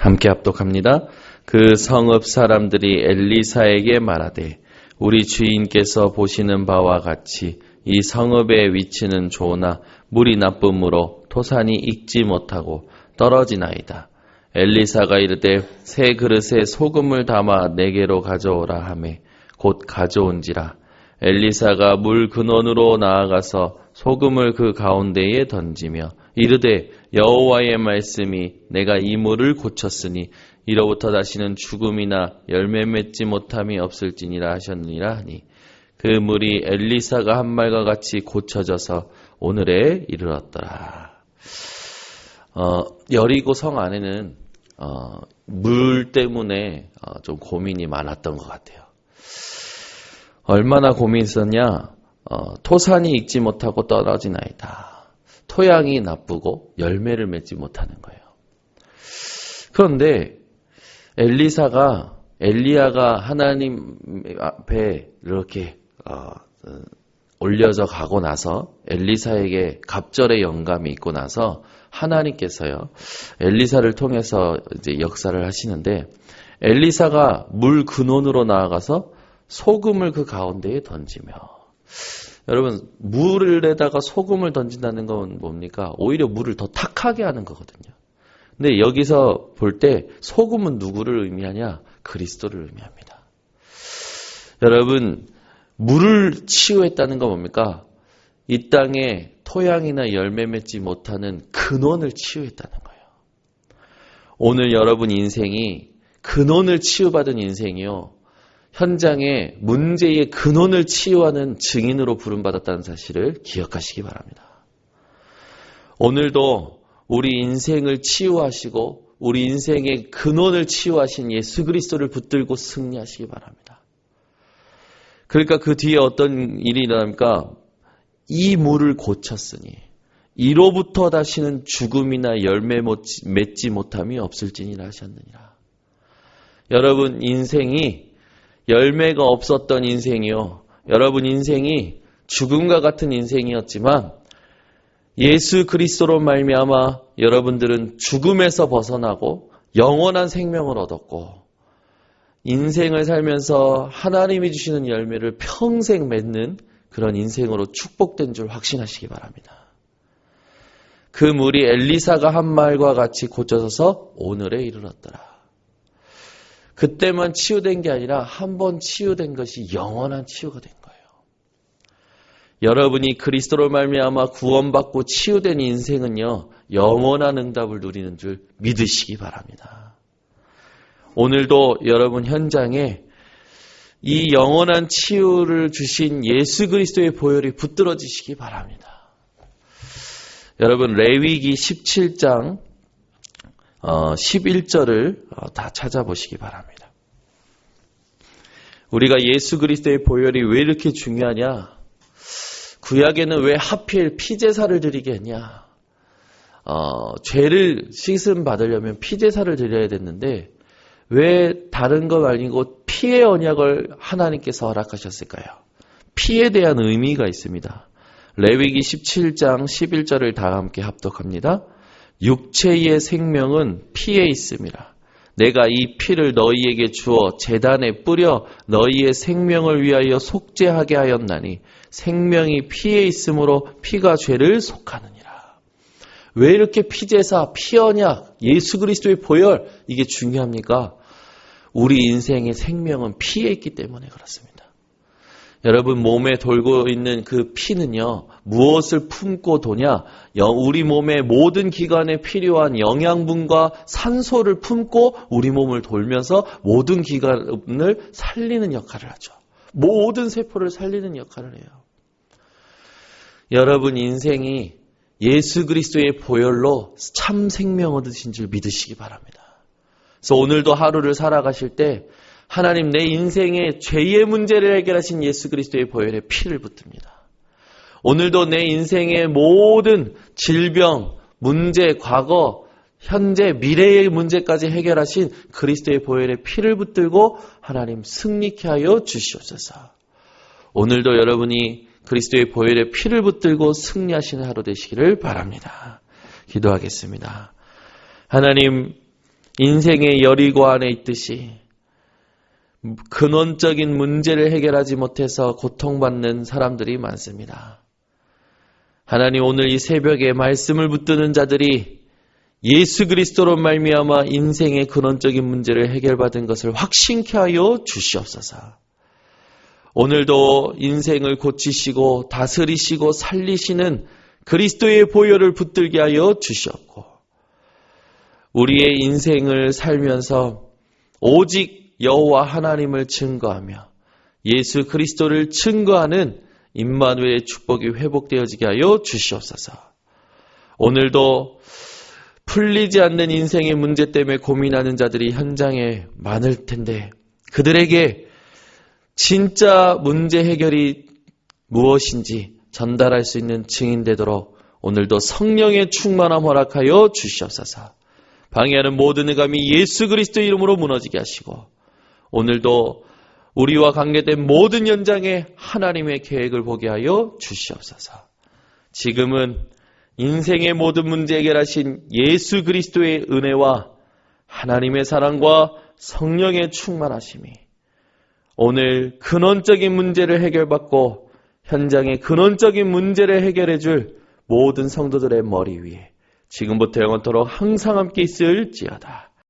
함께 합독합니다. 그 성읍 사람들이 엘리사에게 말하되 우리 주인께서 보시는 바와 같이 이 성읍의 위치는 좋으나 물이 나쁨으로 토산이 익지 못하고 떨어지나이다. 엘리사가 이르되 새 그릇에 소금을 담아 내게로 가져오라 하매 곧 가져온지라 엘리사가 물 근원으로 나아가서 소금을 그 가운데에 던지며 이르되 여호와의 말씀이 내가 이 물을 고쳤으니 이로부터 다시는 죽음이나 열매 맺지 못함이 없을지니라 하셨느니라 하니 그 물이 엘리사가 한 말과 같이 고쳐져서 오늘에 이르렀더라. 어, 여리고 성 안에는 어, 물 때문에 어, 좀 고민이 많았던 것 같아요. 얼마나 고민했었냐? 어, 토산이 익지 못하고 떨어지나이다. 토양이 나쁘고 열매를 맺지 못하는 거예요. 그런데 엘리사가 엘리야가 하나님 앞에 이렇게 어, 올려져 가고 나서 엘리사에게 갑절의 영감이 있고 나서 하나님께서요 엘리사를 통해서 이제 역사를 하시는데 엘리사가 물 근원으로 나아가서 소금을 그 가운데에 던지며 여러분 물에다가 소금을 던진다는 건 뭡니까? 오히려 물을 더 탁하게 하는 거거든요. 근데 여기서 볼 때 소금은 누구를 의미하냐? 그리스도를 의미합니다. 여러분 물을 치유했다는 건 뭡니까? 이 땅에 토양이나 열매 맺지 못하는 근원을 치유했다는 거예요. 오늘 여러분 인생이 근원을 치유받은 인생이요. 현장에 문제의 근원을 치유하는 증인으로 부름받았다는 사실을 기억하시기 바랍니다. 오늘도 우리 인생을 치유하시고 우리 인생의 근원을 치유하신 예수 그리스도를 붙들고 승리하시기 바랍니다. 그러니까 그 뒤에 어떤 일이 일어납니까? 이 물을 고쳤으니 이로부터 다시는 죽음이나 열매 맺지 못함이 없을지니라 하셨느니라. 여러분 인생이 열매가 없었던 인생이요. 여러분 인생이 죽음과 같은 인생이었지만 예수 그리스도로 말미암아 여러분들은 죽음에서 벗어나고 영원한 생명을 얻었고 인생을 살면서 하나님이 주시는 열매를 평생 맺는 그런 인생으로 축복된 줄 확신하시기 바랍니다. 그 물이 엘리사가 한 말과 같이 고쳐져서 오늘에 이르렀더라. 그때만 치유된 게 아니라 한 번 치유된 것이 영원한 치유가 된 거예요. 여러분이 그리스도로 말미암아 구원받고 치유된 인생은요 영원한 응답을 누리는 줄 믿으시기 바랍니다. 오늘도 여러분 현장에 이 영원한 치유를 주신 예수 그리스도의 보혈이 붙들어지시기 바랍니다. 여러분 레위기 17장 11절을 어, 어, 다 찾아보시기 바랍니다. 우리가 예수 그리스도의 보혈이 왜 이렇게 중요하냐? 구약에는 왜 하필 피제사를 드리게 했냐? 어, 죄를 씻음 받으려면 피제사를 드려야 됐는데 왜 다른 것 아니고 피의 언약을 하나님께서 허락하셨을까요? 피에 대한 의미가 있습니다. 레위기 17장 11절을 다 함께 합독합니다. 육체의 생명은 피에 있습니다. 내가 이 피를 너희에게 주어 재단에 뿌려 너희의 생명을 위하여 속죄하게 하였나니 생명이 피에 있으므로 피가 죄를 속하느니라. 왜 이렇게 피제사, 피언약, 예수 그리스도의 보혈 이게 중요합니까? 우리 인생의 생명은 피에 있기 때문에 그렇습니다. 여러분 몸에 돌고 있는 그 피는요 무엇을 품고 도냐? 우리 몸의 모든 기관에 필요한 영양분과 산소를 품고 우리 몸을 돌면서 모든 기관을 살리는 역할을 하죠. 모든 세포를 살리는 역할을 해요. 여러분 인생이 예수 그리스도의 보혈로 참 생명 얻으신 줄 믿으시기 바랍니다. 그래서 오늘도 하루를 살아가실 때 하나님 내 인생의 죄의 문제를 해결하신 예수 그리스도의 보혈에 피를 붙듭니다. 오늘도 내 인생의 모든 질병, 문제, 과거, 현재, 미래의 문제까지 해결하신 그리스도의 보혈에 피를 붙들고 하나님 승리케 하여 주시옵소서. 오늘도 여러분이 그리스도의 보혈에 피를 붙들고 승리하시는 하루 되시기를 바랍니다. 기도하겠습니다. 하나님, 인생의 여리고 안에 있듯이 근원적인 문제를 해결하지 못해서 고통받는 사람들이 많습니다. 하나님 오늘 이 새벽에 말씀을 붙드는 자들이 예수 그리스도로 말미암아 인생의 근원적인 문제를 해결받은 것을 확신케 하여 주시옵소서. 오늘도 인생을 고치시고 다스리시고 살리시는 그리스도의 보혈을 붙들게 하여 주시옵고 우리의 인생을 살면서 오직 여호와 하나님을 증거하며 예수 그리스도를 증거하는 임마누엘의 축복이 회복되어지게 하여 주시옵소서. 오늘도 풀리지 않는 인생의 문제 때문에 고민하는 자들이 현장에 많을 텐데 그들에게 진짜 문제 해결이 무엇인지 전달할 수 있는 증인 되도록 오늘도 성령의 충만함 허락하여 주시옵소서. 방해하는 모든 의감이 예수 그리스도 이름으로 무너지게 하시고 오늘도 우리와 관계된 모든 연장에 하나님의 계획을 보게 하여 주시옵소서. 지금은 인생의 모든 문제 해결하신 예수 그리스도의 은혜와 하나님의 사랑과 성령의 충만하심이 오늘 근원적인 문제를 해결받고 현장의 근원적인 문제를 해결해 줄 모든 성도들의 머리 위에 지금부터 영원토록 항상 함께 있을지어다.